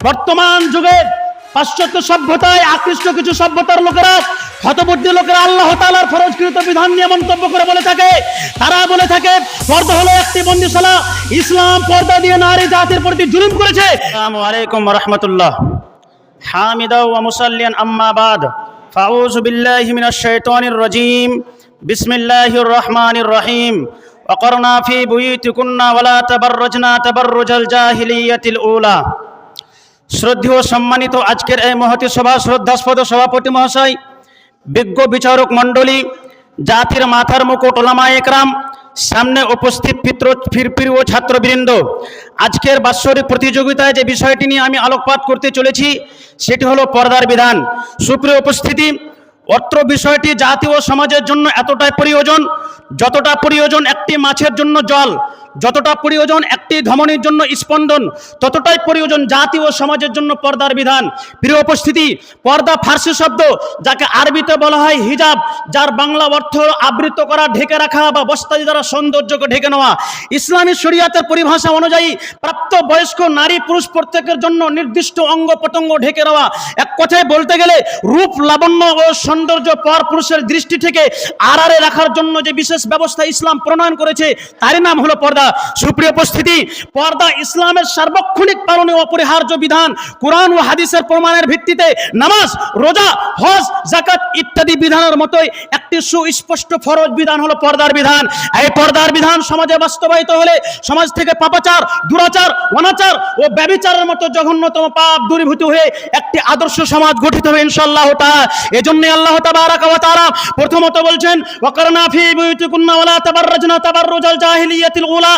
বর্তমান যুগে পাশ্চাত্য সভ্যতায় আকৃষ্ট কিছু সভ্যতার লোকেরা হতবুদ্ধি লোকেরা আল্লাহ তালার ফরজকৃত বিধান নিয়ে মন্তব্য করে বলে থাকে তারা বলে থাকে পর্দা হলো একটি বন্দিশালা ইসলাম পর্দা দিয়ে নারী জাতির প্রতি জুলুম করেছে আসসালামু আলাইকুম রহমতুল্লাহ حامدا ومصليا أما بعد فأعوذ بالله من الشيطان الرجيم بسم الله الرحمن الرحيم وقرنا في بيوتكن ولا تبرجنا تبرج الجاهلية الأولى শ্রদ্ধেয় সম্মানিত আজকের এই মহতি সভা শ্রদ্ধাস্পদ সভাপতি মহাশয়, বিজ্ঞ বিচারক মণ্ডলী, জাতির মাথার মুকুট ওলামা একরাম, সামনে উপস্থিত পিত্র ফিরপির ও ছাত্রবৃন্দ। আজকের বাৎসরিক প্রতিযোগিতায় যে বিষয়টি নিয়ে আমি আলোকপাত করতে চলেছি, সেটি হলো পর্দার বিধান। সুপ্রিয় উপস্থিতি, অত্র বিষয়টি জাতি ও সমাজের জন্য এতটাই প্রয়োজন, যতটা প্রয়োজন একটি মাছের জন্য জল। যতটা প্রয়োজন একটি ধমনির জন্য স্পন্দন, ততটাই প্রয়োজন জাতি ও সমাজের জন্য পর্দার বিধান। প্রিয় উপস্থিতি, পর্দা ফার্সি শব্দ, যাকে আরবিতে বলা হয় হিজাব, যার বাংলা অর্থ আবৃত করা, ঢেকে রাখা বা বস্তাদি দ্বারা সৌন্দর্যকে ঢেকে নেওয়া। ইসলামী শরিয়াতের পরিভাষা অনুযায়ী প্রাপ্ত বয়স্ক নারী পুরুষ প্রত্যেকের জন্য নির্দিষ্ট অঙ্গ প্রত্যঙ্গ ঢেকে নেওয়া এক কথায় বলতে গেলে, রূপ, লাবণ্য ও সৌন্দর্য পর পুরুষের দৃষ্টি থেকে আড়ারে রাখার জন্য যে বিশেষ ব্যবস্থা ইসলাম প্রণয়ন করেছে, তারই নাম হলো পর্দা। সুপ্রিয় উপস্থিতি, পর্দা ইসলামের সার্বক্ষণিক পালনে অপরিহার্য বিধান কোরআন ও হাদিসের প্রমাণের ভিত্তিতে নামাজ, রোজা, হজ জাকাত ইত্যাদি বিধানের মতোই একটি সুস্পষ্ট ফরজ বিধান হলো পর্দার বিধান। এই পর্দার বিধান সমাজে বাস্তবায়িত হলে সমাজ থেকে পাপাচার, দুরাচার, অনাচার ও ব্যবিচারের মতো জঘন্যতম পাপ দূরীভূত হয়ে একটি আদর্শ সমাজ গঠিত হবে ইনশাআল্লাহ তাআলা। এজন্য আল্লাহ তাবারাক ওয়া তাআলা প্রথমত বলছেন ফি বুয়ুতিকুন্না তাবাররাজনা তাবাররুজাল জাহিলিয়াতিল উলা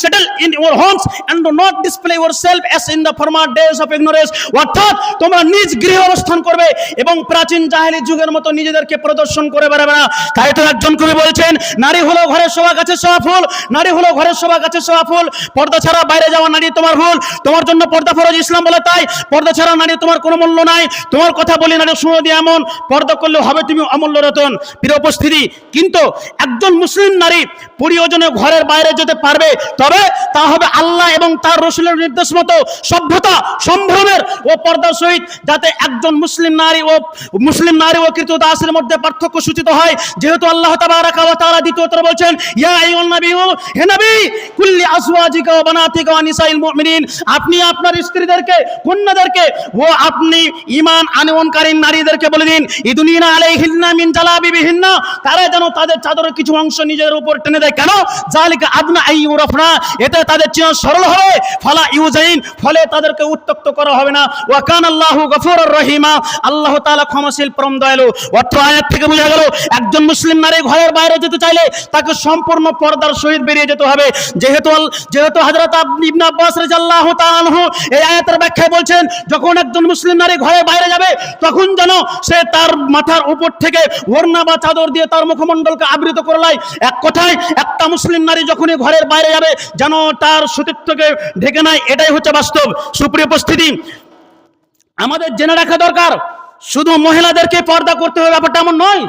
settle in your homes and do not display yourself as in the former days of ignorance. অর্থাৎ তোমরা নিজ গৃহে অবস্থান করবে এবং প্রাচীন জাহেলি যুগের মতো নিজেদেরকে প্রদর্শন করে বেড়াবে না। তাই তো একজন কবি বলছেন, নারী হলো ঘরের শোভা গাছের শোভা ফুল, নারী হলো ঘরের শোভা গাছের শোভা ফুল। পর্দা ছাড়া বাইরে যাওয়া নারী তোমার ভুল। তোমার জন্য পর্দা ফরজ, ইসলাম বলে তাই। পর্দা ছাড়া নারী তোমার কোনো মূল্য নাই। তোমার কথা বলি, নারী শুনে দিয়ে এমন। পর্দা করলে হবে তুমি অমূল্য রতন। প্রিয় উপস্থিতি, কিন্তু একজন মুসলিম নারী প্রিয়জনে ঘরের বাইরে যেতে পারবে। তবে তা হবে আল্লাহ এবং তার রসুলের নির্দেশ মতো সভ্যতা, সম্ভ্রমের ও পর্দার সহিত, যাতে একজন মুসলিম নারী ও মুসলিম নারী ও কৃত দাসের মধ্যে পার্থক্য সূচিত হয়। যেহেতু আল্লাহ তাবারাকা নিসাইল মুমিনিন, আপনি আপনার স্ত্রীদেরকে, কন্যাদেরকে ও আপনি ঈমান আনয়নকারী নারীদেরকে বলে দিন। ইদুনিনা আলাইহিন্না মিন জালাবিবিহিন্না, তারা যেন তাদের চাদরের কিছু অংশ নিজের উপর টেনে দেয়। কেন? জালিকা আদনা আইয়ুরাফনা এতে তাদের চিহ্ন সরল হবে। ফালা ইউজাইন, ফলে তাদেরকে উত্তক্ত করা হবে না। ওয়াকান আল্লাহু গফুরুর রহিমা, আল্লাহ তাআলা ক্ষমাশীল, পরম দয়ালু অর্থ আয়াত থেকে বোঝা গেল, একজন মুসলিম নারী ঘরের বাইরে যেতে চাইলে তাকে সম্পূর্ণ পর্দার সহিত বেরিয়ে যেতে হবে। যেহেতু যেহেতু হযরত ইবনে আব্বাস রাদিয়াল্লাহু তাআলা আনহু এই আয়াতের ব্যাখ্যায় বলছেন, যখন একজন মুসলিম নারী ঘরের বাইরে যাবে, তখন যেন সে তার মাথার উপর থেকে ওড়না বা চাদর দিয়ে তার মুখমণ্ডলকে আবৃত করলাই এক কথায়, একটা মুসলিম নারী যখনই ঘরের বাইরে যাবে, যেন তার সতীত্বকে ঢেকে নেয়, এটাই হচ্ছে বাস্তব। সুপ্রিয় উপস্থিতি, আমাদের জেনে রাখা দরকার শুধু মহিলাদেরকে পর্দা করতে হবে ব্যাপারটা এমন নয়।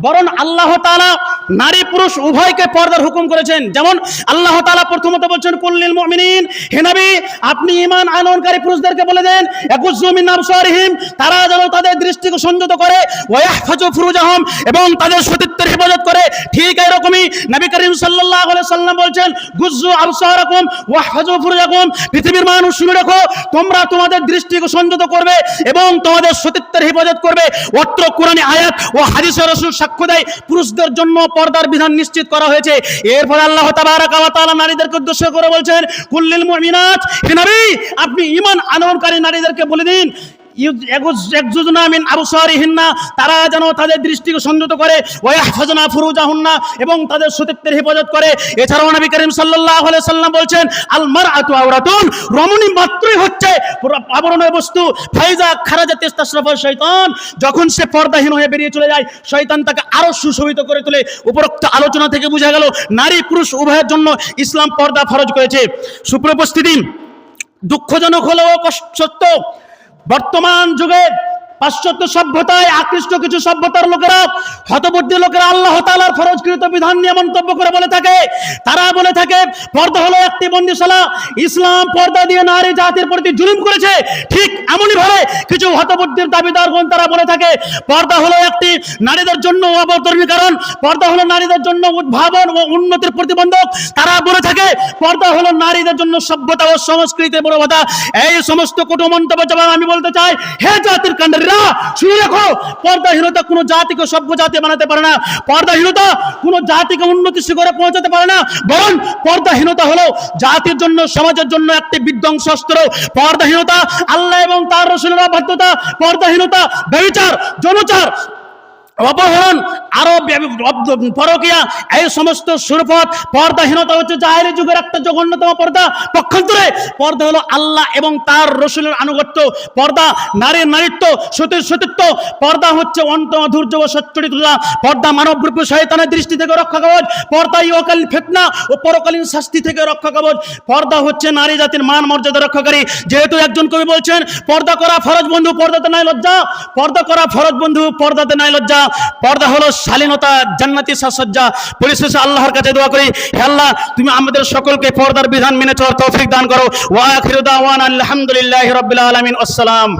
বরং আল্লাহ তাআলা নারী পুরুষ উভয়কে পর্দার হুকুম করেছেন। যেমন আল্লাহ তালা প্রথমত বলছেন কুল্লিল মুমিনিন। হে নবী, আপনি ইমান আনয়নকারী পুরুষদেরকে বলে দেন ইয়াকুজ্জু মিন আবসারিহিম। তারা যেন তাদের দৃষ্টিকে সংযত করে ওয়া ইয়াহফাজু ফুরুজাহুম। এবং তাদের সতীত্বের হেফাজত করে। ঠিক এরকমই নবী করিম আলাইহি সাল্লাম বলছেন, গুজ্জু আবসারাকুম, ওয়াহফাজু ফুরুজাকুম। পৃথিবীর মানুষ শুনে রাখো, তোমরা তোমাদের দৃষ্টিকে সংযত করবে এবং তোমাদের সতীত্বের হেফাজত করবে। অত্র কোরআনে আয়াত ও হাদিসের রসুল সাক্ষ্য দেয়, পুরুষদের জন্য পর্দার বিধান নিশ্চিত করা হয়েছে। এরপর আল্লাহ তালা নারীদেরকে উদ্দেশ্য করে বলছেন, কুল্লিল মুমিনাত, হে আপনি ইমান আনয়নকারী নারীদেরকে বলে দিন। তারা যেন তাদের দৃষ্টিকে সংযত করে ফুরুজাহুন্না, এবং তাদের সতীত্বের হেফাজত করে। এছাড়াও নবী করিম সাল্লাল্লাহু সাল্লাম বলছেন আল মারআতু আওরাতুন, রমণী মাত্রই হচ্ছে পুরো আবরণীয় বস্তু। ফাইজা খারাজাত ইস্তাশরাফা শয়তান, যখন সে পর্দাহীন হয়ে বেরিয়ে চলে যায়, শয়তান তাকে আরও সুশোভিত করে তোলে। উপরোক্ত আলোচনা থেকে বোঝা গেল, নারী পুরুষ উভয়ের জন্য ইসলাম পর্দা ফরজ করেছে। সুপ্রপস্থিতি, দুঃখজনক হলেও সত্য। বর্তমান যুগে পাশ্চাত্য সভ্যতায় আকৃষ্ট কিছু সভ্যতার লোকেরা, হতবুদ্ধি লোকেরা আল্লাহ তাআলার ফরজকৃত বিধান নিয়ে মন্তব্য করে বলে থাকে। তারা বলে থাকে, পর্দা হলো একটি বন্দিশালা। ইসলাম পর্দা দিয়ে নারী জাতির প্রতি জুলুম করেছে। ঠিক এমনই ভাবে কিছু হতবুদ্ধির দাবিদারগণ তারা বলে থাকে। পর্দা হলো একটি নারীদের জন্য অবতরণী কারণ। পর্দা হলো নারীদের জন্য উদ্ভাবন ও উন্নতির প্রতিবন্ধক। তারা বলে থাকে, পর্দা হলো নারীদের জন্য সভ্যতা ও সংস্কৃতির বড় কথা এই সমস্ত কটু মন্তব্য জবাব আমি বলতে চাই, হে জাতির কাণ্ডারীরা শুনে রাখো, পর্দাহীনতা কোনো জাতিকে সভ্য জাতি বানাতে পারে না। পর্দাহীনতা কোনো জাতিকে উন্নতি শিখরে পৌঁছাতে পারে না। বরং পর্দাহীনতা হলো জাতির জন্য, সমাজের জন্য একটি বিধ্বংস অস্ত্র। পর্দাহীনতা আল্লাহ এবং তার রসুলের অবাধ্যতা। পর্দাহীনতা, ব্যবচার জনচার অপহরণ, আরও পরকিয়া, এই সমস্ত সুরপথ, পর্দাহীনতা হচ্ছে জাহেলি যুগের একটা জঘন্যতম পর্দা। পক্ষান্তরে পর্দা হলো আল্লাহ এবং তার রসুলের আনুগত্য। পর্দা নারীর নারীত্ব, সতীর সতীত্ব। পর্দা হচ্ছে অন্ত ধৈর্য ও সচ্চরিততা পর্দা মানব রূপে শয়তানের দৃষ্টি থেকে রক্ষা কবচ। পর্দা ইহকালীন ফেতনা ও পরকালীন শাস্তি থেকে রক্ষা কবচ। পর্দা হচ্ছে নারী জাতির মান মর্যাদা রক্ষাকারী। যেহেতু একজন কবি বলছেন, পর্দা করা ফরজ বন্ধু, পর্দাতে নাই লজ্জা। পর্দা করা ফরজ বন্ধু, পর্দাতে নাই লজ্জা। পর্দা হলো শালীনতা, জান্নাতি সাজসজ্জা। পরিশেষে আল্লাহর কাছে দোয়া করি, হে আল্লাহ, তুমি আমাদের সকলকে পর্দার বিধান মেনে চলার তৌফিক দান করো। ওয়া আখিরু দাওয়ানা আলহামদুলিল্লাহি রাব্বিল আলামিন। আসসালাম